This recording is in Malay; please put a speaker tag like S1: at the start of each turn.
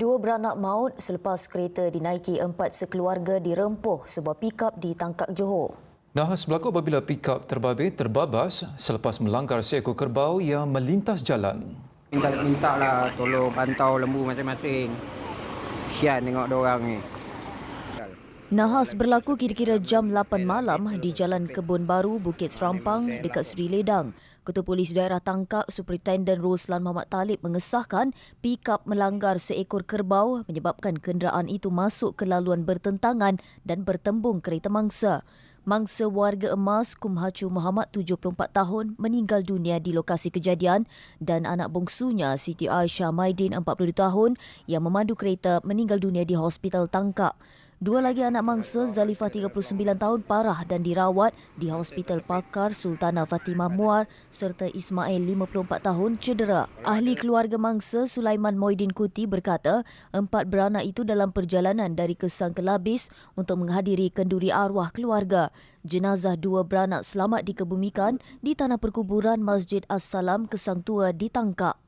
S1: Dua beranak maut selepas kereta dinaiki empat sekeluarga dirempuh sebuah pikap di Tangkak Johor.
S2: Nahas berlaku apabila pikap terbabit terbabas selepas melanggar seekor kerbau yang melintas jalan.
S3: Minta minta lah tolong pantau lembu masing-masing. Kesian tengok dia orang ni.
S4: Nahas berlaku kira-kira jam 8 malam di Jalan Kebun Baru, Bukit Serampang dekat Seri Ledang. Ketua Polis Daerah Tangkak, Superintenden Roslan Muhammad Talib mengesahkan pikap melanggar seekor kerbau menyebabkan kenderaan itu masuk ke laluan bertentangan dan bertembung kereta mangsa. Mangsa warga emas Kumhacu Muhammad 74 tahun meninggal dunia di lokasi kejadian dan anak bongsunya Siti Aisyah Maidin 42 tahun yang memandu kereta meninggal dunia di Hospital Tangkak. Dua lagi anak mangsa Zalifah 39 tahun parah dan dirawat di Hospital Pakar Sultanah Fatimah Muar serta Ismail 54 tahun cedera. Ahli keluarga mangsa Sulaiman Moidin Kuti berkata empat beranak itu dalam perjalanan dari Kesang Kelabis untuk menghadiri kenduri arwah keluarga. Jenazah dua beranak selamat dikebumikan di tanah perkuburan Masjid As-Salam Kesang Tua di Tangkak.